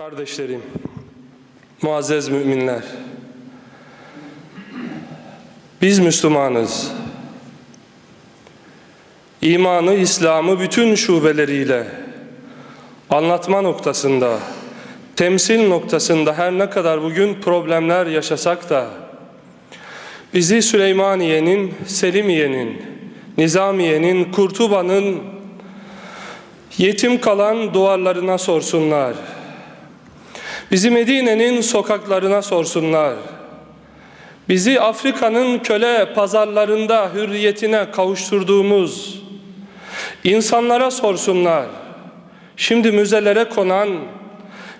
Kardeşlerim, muazzez müminler, biz Müslümanız. İmanı, İslam'ı bütün şubeleriyle anlatma noktasında, temsil noktasında her ne kadar bugün problemler yaşasak da bizi Süleymaniye'nin, Selimiye'nin, Nizamiye'nin, Kurtuba'nın yetim kalan duvarlarına sorsunlar. Bizi Medine'nin sokaklarına sorsunlar. Bizi Afrika'nın köle pazarlarında hürriyetine kavuşturduğumuz insanlara sorsunlar. Şimdi müzelere konan,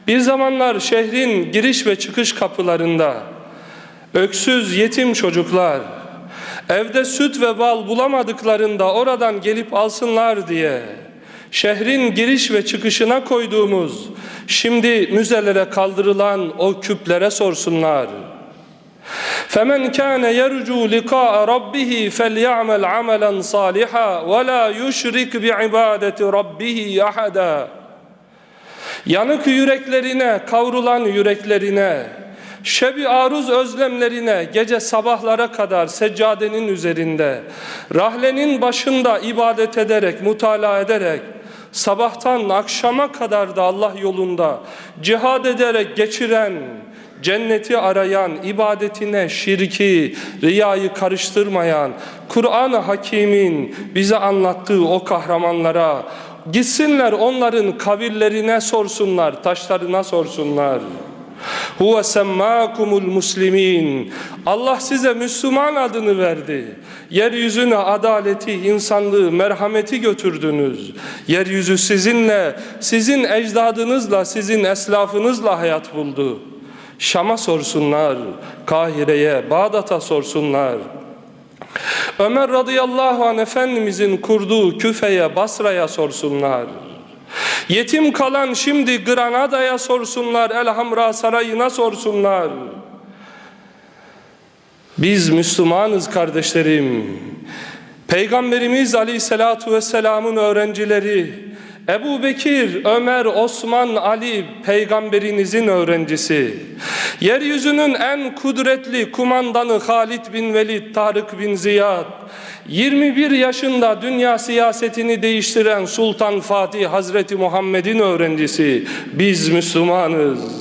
bir zamanlar şehrin giriş ve çıkış kapılarında öksüz yetim çocuklar, evde süt ve bal bulamadıklarında oradan gelip alsınlar diye şehrin giriş ve çıkışına koyduğumuz, şimdi müzelere kaldırılan o küplere sorsunlar. فَمَنْ كَانَ يَرْجُوا لِقَاءَ رَبِّهِ فَلْيَعْمَلْ عَمَلًا صَالِحًا وَلَا يُشْرِكْ بِعِبَادَةِ رَبِّهِ أَحَدًا Yanık yüreklerine, kavrulan yüreklerine, şebi aruz özlemlerine gece sabahlara kadar seccadenin üzerinde, rahlenin başında ibadet ederek, mutala ederek, sabahtan akşama kadar da Allah yolunda cihad ederek geçiren, cenneti arayan, ibadetine şirki, riyayı karıştırmayan, Kur'an-ı Hakim'in bize anlattığı o kahramanlara, gitsinler onların kabirlerine sorsunlar, taşlarına sorsunlar. Huve semmâkumul muslimin. Allah size Müslüman adını verdi. Yeryüzüne adaleti, insanlığı, merhameti götürdünüz. Yeryüzü sizinle, sizin ecdadınızla, sizin eslafınızla hayat buldu. Şam'a sorsunlar, Kahire'ye, Bağdat'a sorsunlar. Ömer radıyallahu anh Efendimizin kurduğu Küfe'ye, Basra'ya sorsunlar. Yetim kalan şimdi Granada'ya sorsunlar, Elhamra Sarayı'na sorsunlar. Biz Müslümanız kardeşlerim. Peygamberimiz Aleyhisselatu Vesselam'ın öğrencileri, Ebu Bekir, Ömer, Osman, Ali peygamberinizin öğrencisi. Yeryüzünün en kudretli kumandanı Halid bin Velid, Tarık bin Ziyad. 21 yaşında dünya siyasetini değiştiren Sultan Fatih Hazreti Muhammed'in öğrencisi. Biz Müslümanız.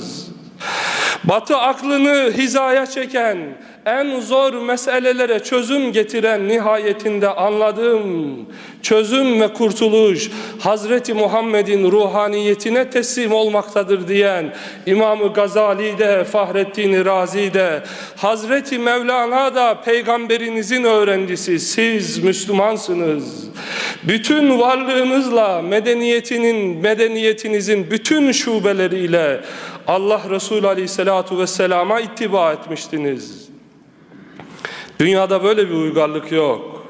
Batı aklını hizaya çeken, en zor meselelere çözüm getiren nihayetinde anladım. Çözüm ve kurtuluş Hazreti Muhammed'in ruhaniyetine teslim olmaktadır diyen İmam-ı Gazali de, Fahrettin Razi de, Hazreti Mevlana da peygamberinizin öğrencisi. Siz Müslümansınız. Bütün varlığınızla medeniyetinin, medeniyetinizin bütün şubeleriyle Allah Resulü Aleyhisselatü Vesselam'a ittiba etmiştiniz. Dünyada böyle bir uygarlık yok.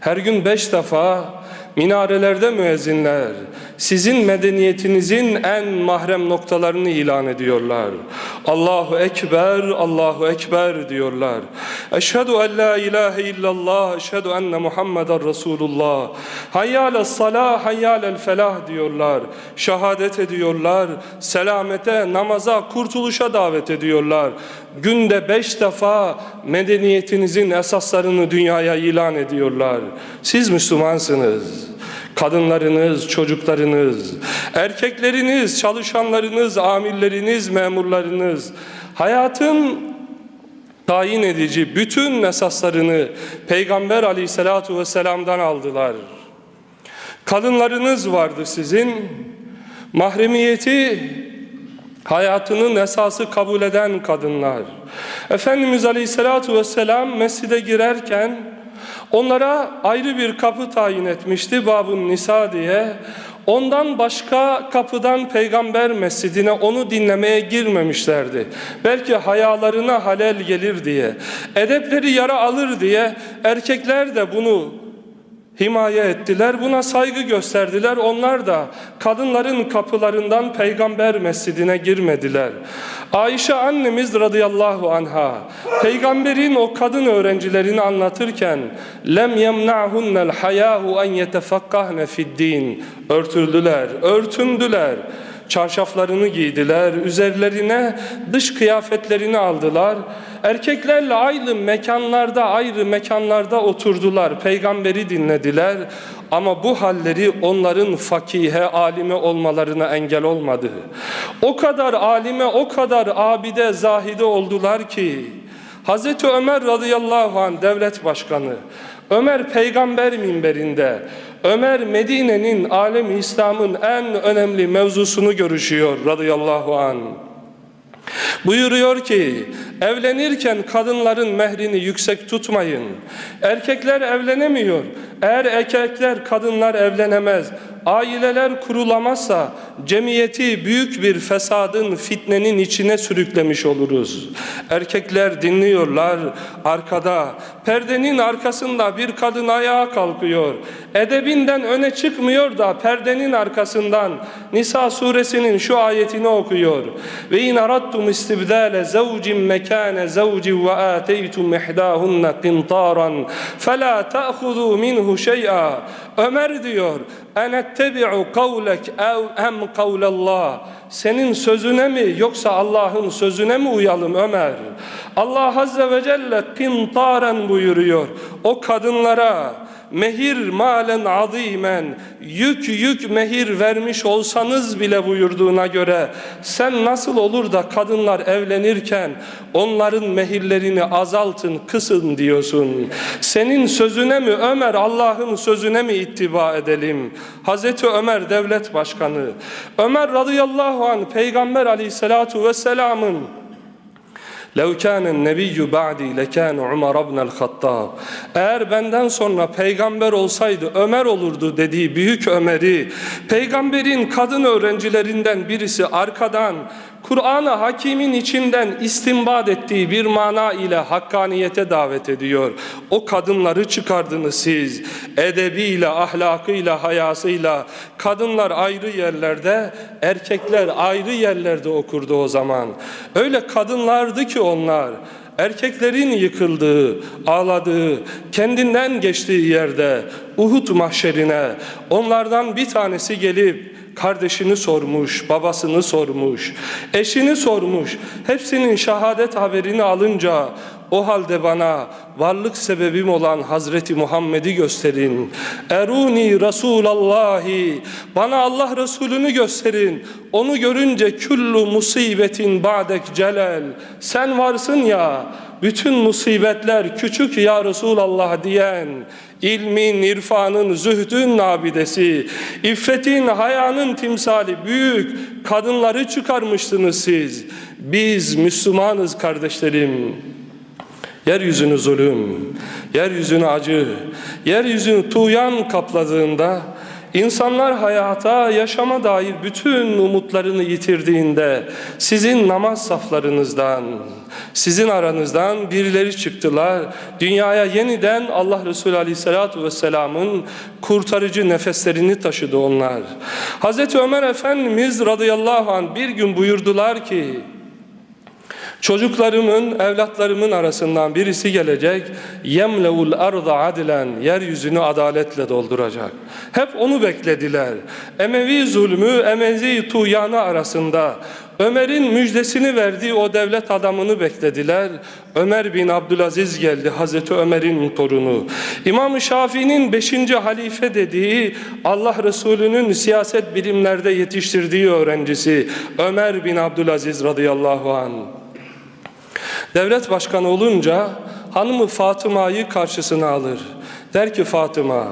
Her gün beş defa minarelerde müezzinler sizin medeniyetinizin en mahrem noktalarını ilan ediyorlar. Allahu Ekber, Allahu Ekber diyorlar. Eşhedü en la ilahe illallah, eşhedü enne Muhammeden Resulullah. Hayyâle salah, hayyâlel felah diyorlar. Şehadet ediyorlar. Selamete, namaza, kurtuluşa davet ediyorlar. Günde beş defa medeniyetinizin esaslarını dünyaya ilan ediyorlar. Siz Müslümansınız. Kadınlarınız, çocuklarınız, erkekleriniz, çalışanlarınız, amirleriniz, memurlarınız hayatın tayin edici bütün esaslarını Peygamber aleyhissalatu vesselam'dan aldılar. Kadınlarınız vardı sizin, mahremiyeti hayatının esası kabul eden kadınlar. Efendimiz aleyhissalatu vesselam mescide girerken Onlara ayrı bir kapı tayin etmişti Babun Nisa diye. Ondan başka kapıdan peygamber mescidine onu dinlemeye girmemişlerdi. Belki hayalarına halel gelir diye, edepleri yara alır diye erkekler de bunu himaye ettiler, buna saygı gösterdiler. Onlar da kadınların kapılarından peygamber mescidine girmediler. Ayşe annemiz radıyallahu anha peygamberin o kadın öğrencilerini anlatırken lem yemna'hunnel hayahu en yetefakkahne fid din örtüldüler, örtündüler. Çarşaflarını giydiler, üzerlerine dış kıyafetlerini aldılar. Erkeklerle ayrı mekanlarda, ayrı mekanlarda oturdular, peygamberi dinlediler. Ama bu halleri onların fakihe, alime olmalarına engel olmadı. O kadar alime, o kadar abide, zahide oldular ki, Hazreti Ömer radıyallahu anh devlet başkanı, Ömer peygamber minberinde, Ömer Medine'nin alemi İslam'ın en önemli mevzusunu görüşüyor radıyallahu anh. Buyuruyor ki evlenirken kadınların mehrini yüksek tutmayın. Erkekler evlenemiyor. Eğer erkekler kadınlar evlenemez. Aileler kurulamazsa cemiyeti büyük bir fesadın, fitnenin içine sürüklemiş oluruz. Erkekler dinliyorlar arkada. Perdenin arkasında bir kadın ayağa kalkıyor. Edebinden öne çıkmıyor da perdenin arkasından Nisa suresinin şu ayetini okuyor. Ve in aradtum istibdale zevcin mekane zevcin ve ateytum ihdahunne qintaran fela ta'khudu minhu şey'a. Ömer diyor enettebi'u kavlek ev em kavlallah senin sözüne mi yoksa Allah'ın sözüne mi uyalım Ömer? Allah Azze ve Celle kintaren buyuruyor o kadınlara mehir malen azimen. Yük yük mehir vermiş olsanız bile buyurduğuna göre sen nasıl olur da kadınlar evlenirken onların mehirlerini azaltın kısın diyorsun. Senin sözüne mi Ömer Allah'ın sözüne mi ittiba edelim? Hazreti Ömer devlet başkanı. Ömer radıyallahu anh peygamber aleyhissalatu vesselamın لَوْ كَانَ النَّبِيُّ بَعْدِي لَكَانُ عُمَرَ بْنَ الْخَطَّابِ Eğer benden sonra peygamber olsaydı Ömer olurdu dediği büyük Ömer'i peygamberin kadın öğrencilerinden birisi arkadan Kur'an-ı Hakim'in içinden istinbat ettiği bir mana ile hakkaniyete davet ediyor. O kadınları çıkardınız siz. Edebiyle, ahlakıyla, hayasıyla. Kadınlar ayrı yerlerde, erkekler ayrı yerlerde okurdu o zaman. Öyle kadınlardı ki onlar. Erkeklerin yıkıldığı, ağladığı, kendinden geçtiği yerde Uhud mahşerine onlardan bir tanesi gelip kardeşini sormuş, babasını sormuş, eşini sormuş. Hepsinin şehadet haberini alınca o halde bana varlık sebebim olan Hazreti Muhammed'i gösterin. Eruni Resulallahi bana Allah Resulü'nü gösterin. Onu görünce küllü musibetin ba'dek celal. Sen varsın ya bütün musibetler küçük ya Resulallah diyen ilmin, irfanın, zühdün nabidesi, iffetin, hayanın timsali büyük kadınları çıkarmıştınız siz. Biz Müslümanız kardeşlerim. Yeryüzünü zulüm, yeryüzünü acı, yeryüzünü tuğyan kapladığında, insanlar hayata, yaşama dair bütün umutlarını yitirdiğinde, sizin namaz saflarınızdan, sizin aranızdan birileri çıktılar. Dünyaya yeniden Allah Resulü Aleyhisselatü Vesselam'ın kurtarıcı nefeslerini taşıdı onlar. Hazreti Ömer Efendimiz radıyallahu anh bir gün buyurdular ki, Çocuklarımın, evlatlarımın arasından birisi gelecek. Yemleul arda adilen. Yeryüzünü adaletle dolduracak. Hep onu beklediler. Emevi zulmü, Emevi tuğyanı arasında Ömer'in müjdesini verdiği o devlet adamını beklediler. Ömer bin Abdülaziz geldi, Hazreti Ömer'in torunu. İmam Şafii'nin beşinci halife dediği Allah Resulü'nün siyaset bilimlerde yetiştirdiği öğrencisi Ömer bin Abdülaziz radıyallahu anh. Devlet başkanı olunca hanımı Fatıma'yı karşısına alır. Der ki Fatıma,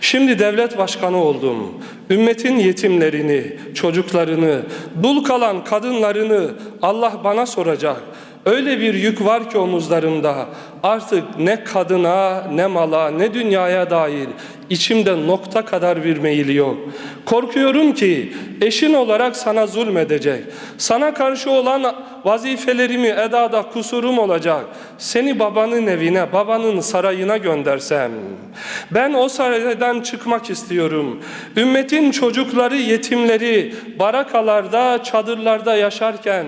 şimdi devlet başkanı oldum. Ümmetin yetimlerini, çocuklarını, dul kalan kadınlarını Allah bana soracak. Öyle bir yük var ki omuzlarımda. Artık ne kadına, ne mala, ne dünyaya dair içimde nokta kadar bir meyil yok. Korkuyorum ki eşin olarak sana zulmedecek. Sana karşı olan vazifelerimi edada kusurum olacak. Seni babanın evine, babanın sarayına göndersem. Ben o saraydan çıkmak istiyorum. Ümmetin çocukları, yetimleri barakalarda, çadırlarda yaşarken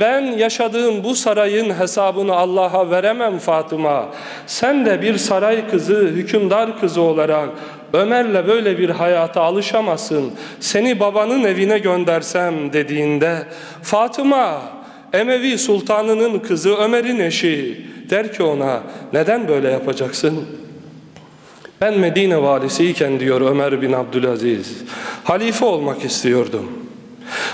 ben yaşadığım bu sarayın hesabını Allah'a veremem Fatıma. Sen de bir saray kızı, hükümdar kızı olarak Ömer'le böyle bir hayata alışamazsın. Seni babanın evine göndersem dediğinde Fatıma Emevi sultanının kızı Ömer'in eşi der ki ona neden böyle yapacaksın? Ben Medine valisiyken diyor Ömer bin Abdülaziz halife olmak istiyordum.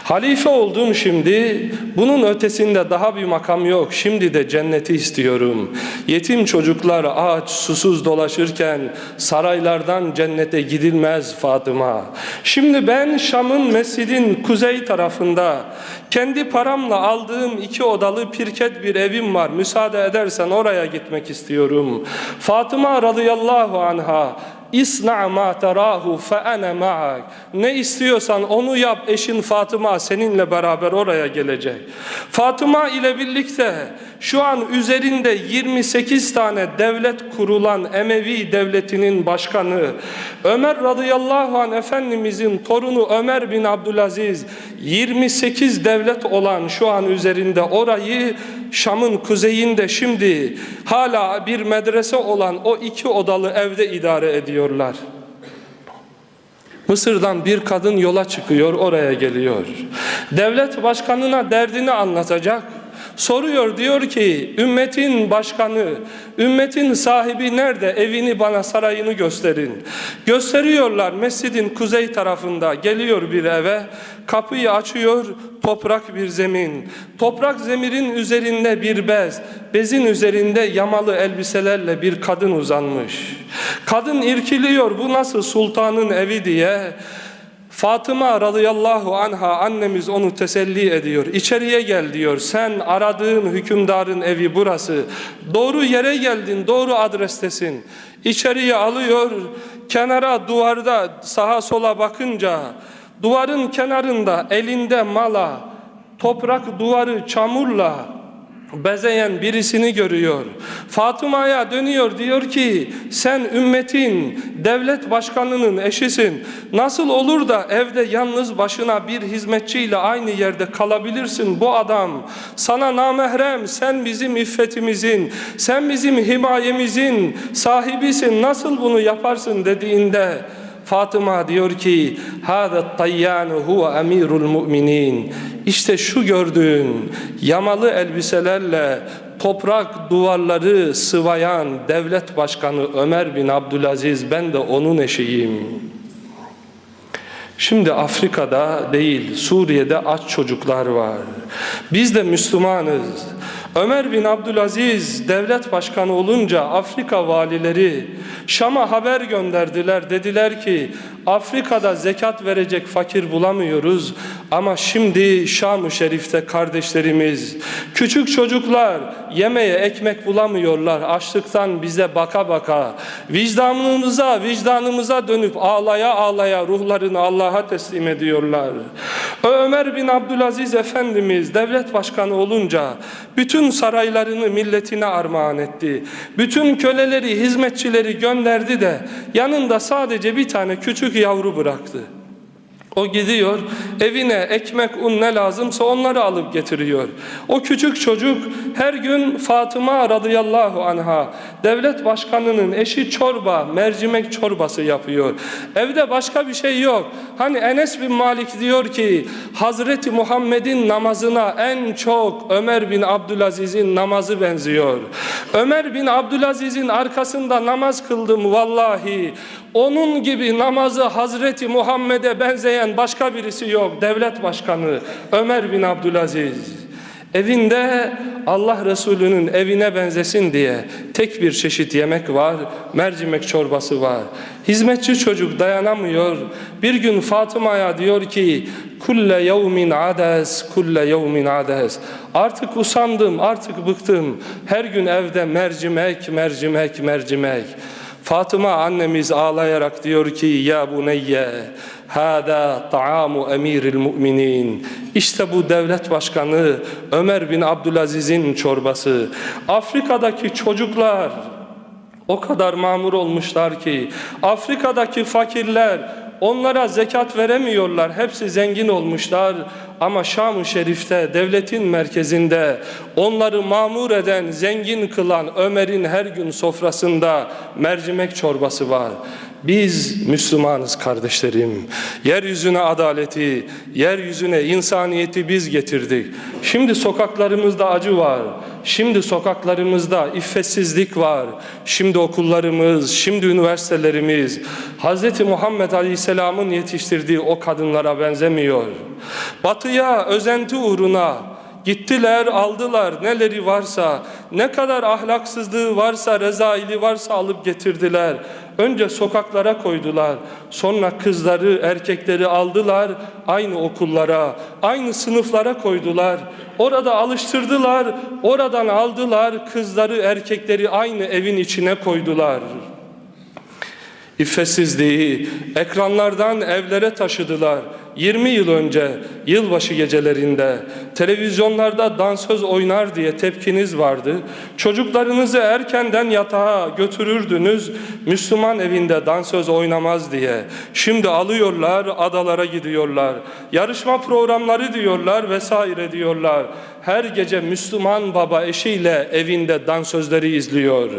Halife oldum şimdi. Bunun ötesinde daha bir makam yok. Şimdi de cenneti istiyorum. Yetim çocuklar aç, susuz dolaşırken saraylardan cennete gidilmez Fatıma. Şimdi ben Şam'ın mescidin kuzey tarafında kendi paramla aldığım iki odalı pirket bir evim var. Müsaade edersen oraya gitmek istiyorum. Fatıma radıyallahu anha İsna ma terahu fe ene ma'ak. Ne istiyorsan onu yap eşin Fatıma seninle beraber oraya gelecek. Fatıma ile birlikte şu an üzerinde 28 tane devlet kurulan Emevi devletinin başkanı Ömer radıyallahu anh Efendimizin torunu Ömer bin Abdülaziz 28 devlet olan şu an üzerinde orayı Şam'ın kuzeyinde şimdi hala bir medrese olan o iki odalı evde idare ediyorlar. Mısır'dan bir kadın yola çıkıyor, oraya geliyor. Devlet başkanına derdini anlatacak. Soruyor diyor ki ümmetin başkanı, ümmetin sahibi nerede? Evini bana sarayını gösterin. Gösteriyorlar mescidin kuzey tarafında. Geliyor bir eve, kapıyı açıyor, toprak bir zemin. Toprak zeminin üzerinde bir bez, bezin üzerinde yamalı elbiselerle bir kadın uzanmış. Kadın irkiliyor bu nasıl sultanın evi diye. Fatıma radıyallahu anha annemiz onu teselli ediyor. İçeriye gel diyor. Sen aradığın hükümdarın evi burası. Doğru yere geldin, doğru adrestesin. İçeriye alıyor. Kenara duvarda sağa sola bakınca duvarın kenarında elinde mala, toprak duvarı çamurla bezeyen birisini görüyor. Fatıma'ya dönüyor diyor ki sen ümmetin devlet başkanının eşisin. Nasıl olur da evde yalnız başına bir hizmetçiyle aynı yerde kalabilirsin bu adam? Sana namahrem sen bizim iffetimizin, sen bizim himayemizin sahibisin. Nasıl bunu yaparsın dediğinde Fatıma diyor ki hâzâ tayyânu huve emirul mu'minin İşte şu gördüğün yamalı elbiselerle toprak duvarları sıvayan devlet başkanı Ömer bin Abdülaziz ben de onun eşiyim. Şimdi Afrika'da değil Suriye'de aç çocuklar var. Biz de Müslümanız. Ömer bin Abdülaziz devlet başkanı olunca Afrika valileri Şam'a haber gönderdiler. Dediler ki Afrika'da zekat verecek fakir bulamıyoruz ama şimdi Şam-ı Şerif'te kardeşlerimiz küçük çocuklar yemeğe ekmek bulamıyorlar. Açlıktan bize baka baka vicdanımıza vicdanımıza dönüp ağlaya ağlaya ruhlarını Allah'a teslim ediyorlar. Ömer bin Abdülaziz Efendimiz devlet başkanı olunca bütün saraylarını milletine armağan etti. Bütün köleleri, hizmetçileri gönderdi de yanında sadece bir tane küçük yavru bıraktı. O gidiyor evine ekmek un ne lazımsa onları alıp getiriyor. O küçük çocuk her gün Fatıma radıyallahu anha devlet başkanının eşi çorba mercimek çorbası yapıyor. Evde başka bir şey yok. Hani Enes bin Malik diyor ki Hazreti Muhammed'in namazına en çok Ömer bin Abdülaziz'in namazı benziyor. Ömer bin Abdülaziz'in arkasında namaz kıldım vallahi. Onun gibi namazı Hazreti Muhammed'e benzeyen başka birisi yok. Devlet başkanı Ömer bin Abdülaziz. Evinde Allah Resulü'nün evine benzesin diye tek bir çeşit yemek var, mercimek çorbası var. Hizmetçi çocuk dayanamıyor. Bir gün Fatıma'ya diyor ki, kulle yevmin ades, kulle yevmin ades. Artık usandım, artık bıktım. Her gün evde mercimek, mercimek, mercimek. Fatıma annemiz ağlayarak diyor ki ya buneyye hâdâ ta'amu emiril mu'minin İşte bu devlet başkanı Ömer bin Abdülaziz'in çorbası. Afrika'daki çocuklar o kadar mamur olmuşlar ki Afrika'daki fakirler Onlara zekat veremiyorlar. Hepsi zengin olmuşlar. Ama Şam-ı Şerif'te, devletin merkezinde onları mamur eden, zengin kılan Ömer'in her gün sofrasında mercimek çorbası var. Biz Müslümanız kardeşlerim. Yeryüzüne adaleti, yeryüzüne insaniyeti biz getirdik. Şimdi sokaklarımızda acı var. Şimdi sokaklarımızda iffetsizlik var. Şimdi okullarımız, şimdi üniversitelerimiz Hz. Muhammed Aleyhisselam'ın yetiştirdiği o kadınlara benzemiyor. Batıya özenti uğruna Gittiler aldılar neleri varsa ne kadar ahlaksızlığı varsa rezaili varsa alıp getirdiler. Önce sokaklara koydular sonra kızları erkekleri aldılar aynı okullara aynı sınıflara koydular. Orada alıştırdılar oradan aldılar kızları erkekleri aynı evin içine koydular. İffetsizliği ekranlardan evlere taşıdılar. 20 yıl önce yılbaşı gecelerinde televizyonlarda dansöz oynar diye tepkiniz vardı. Çocuklarınızı erkenden yatağa götürürdünüz. Müslüman evinde dansöz oynamaz diye. Şimdi alıyorlar, adalara gidiyorlar. Yarışma programları diyorlar vesaire diyorlar. Her gece Müslüman baba eşiyle evinde dansözleri izliyor.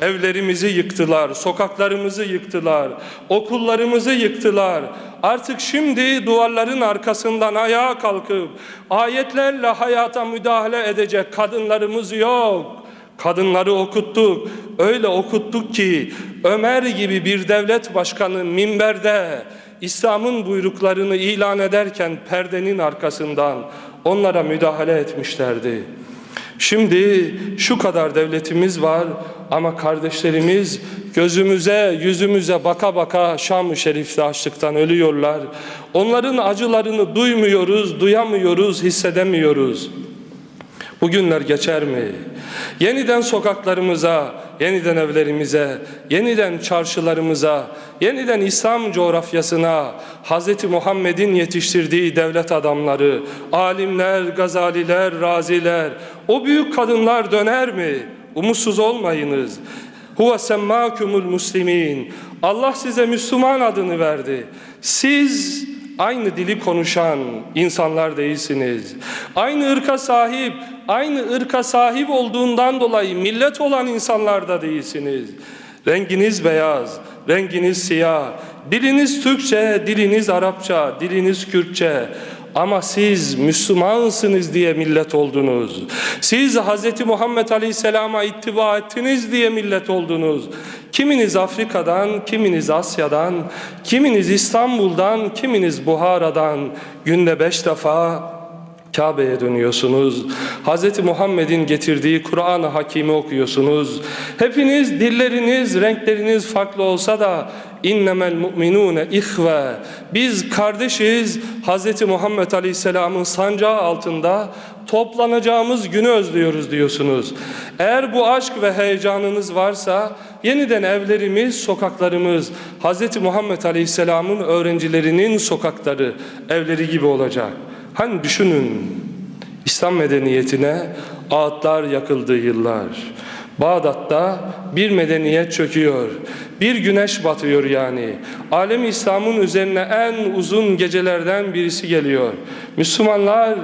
Evlerimizi yıktılar, sokaklarımızı yıktılar, okullarımızı yıktılar. Artık şimdi duvarların arkasından ayağa kalkıp ayetlerle hayata müdahale edecek kadınlarımız yok. Kadınları okuttuk. Öyle okuttuk ki Ömer gibi bir devlet başkanı minberde İslam'ın buyruklarını ilan ederken perdenin arkasından onlara müdahale etmişlerdi. Şimdi şu kadar devletimiz var ama kardeşlerimiz gözümüze, yüzümüze baka baka Şam-ı Şerif'te açlıktan ölüyorlar. Onların acılarını duymuyoruz, duyamıyoruz, hissedemiyoruz. Bugünler geçer mi? Yeniden sokaklarımıza, yeniden evlerimize, yeniden çarşılarımıza, yeniden İslam coğrafyasına Hz. Muhammed'in yetiştirdiği devlet adamları, alimler, gazaliler, raziler, o büyük kadınlar döner mi? Umutsuz olmayınız. Huve semmâkumul muslimin. Allah size Müslüman adını verdi. Siz aynı dili konuşan insanlar değilsiniz. Aynı ırka sahip, aynı ırka sahip olduğundan dolayı millet olan insanlar da değilsiniz. Renginiz beyaz, renginiz siyah, diliniz Türkçe, diliniz Arapça, diliniz Kürtçe. Ama siz Müslümansınız diye millet oldunuz. Siz Hz. Muhammed Aleyhisselam'a ittiba ettiniz diye millet oldunuz. Kiminiz Afrika'dan, kiminiz Asya'dan, kiminiz İstanbul'dan, kiminiz Buhara'dan günde beş defa Kabe'ye dönüyorsunuz. Hz. Muhammed'in getirdiği Kur'an-ı Hakim'i okuyorsunuz. Hepiniz dilleriniz, renkleriniz farklı olsa da innemel mu'minune ihve. Biz kardeşiz. Hz. Muhammed Aleyhisselam'ın sancağı altında toplanacağımız günü özlüyoruz diyorsunuz. Eğer bu aşk ve heyecanınız varsa yeniden evlerimiz, sokaklarımız Hz. Muhammed Aleyhisselam'ın öğrencilerinin sokakları, evleri gibi olacak. Hani düşünün İslam medeniyetine ağıtlar yakıldığı yıllar. Bağdat'ta bir medeniyet çöküyor. Bir güneş batıyor yani. Alem İslam'ın üzerine en uzun gecelerden birisi geliyor. Müslümanlar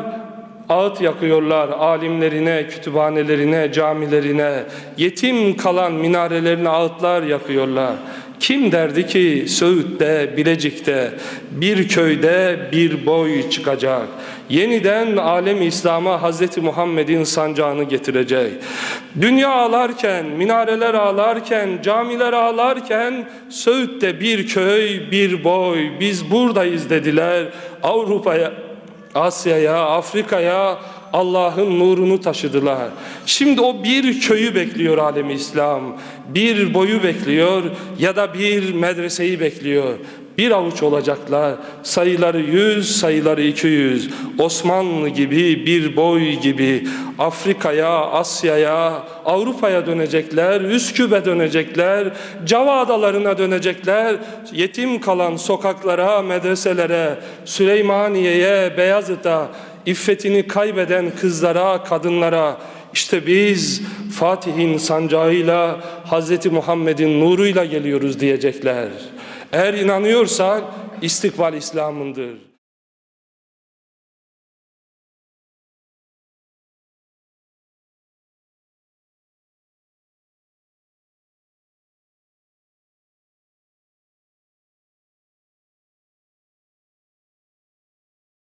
ağıt yakıyorlar alimlerine, kütüphanelerine, camilerine, yetim kalan minarelerine ağıtlar yakıyorlar. Kim derdi ki Söğüt'te, Bilecik'te bir köyde bir boy çıkacak. Yeniden alem İslam'a Hz. Muhammed'in sancağını getirecek. Dünya ağlarken, minareler ağlarken, camiler ağlarken Söğüt'te bir köy, bir boy biz buradayız dediler. Avrupa'ya Asya'ya, Afrika'ya Allah'ın nurunu taşıdılar. Şimdi o bir köyü bekliyor alemi İslam. Bir boyu bekliyor ya da bir medreseyi bekliyor. Bir avuç olacaklar. Sayıları yüz, sayıları iki yüz. Osmanlı gibi, bir boy gibi Afrika'ya, Asya'ya, Avrupa'ya dönecekler. Üsküp'e dönecekler. Cava adalarına dönecekler. Yetim kalan sokaklara, medreselere, Süleymaniye'ye, Beyazıt'a, iffetini kaybeden kızlara, kadınlara işte biz Fatih'in sancağıyla Hz. Muhammed'in nuruyla geliyoruz diyecekler. Eğer inanıyorsak istikbal İslam'ındır.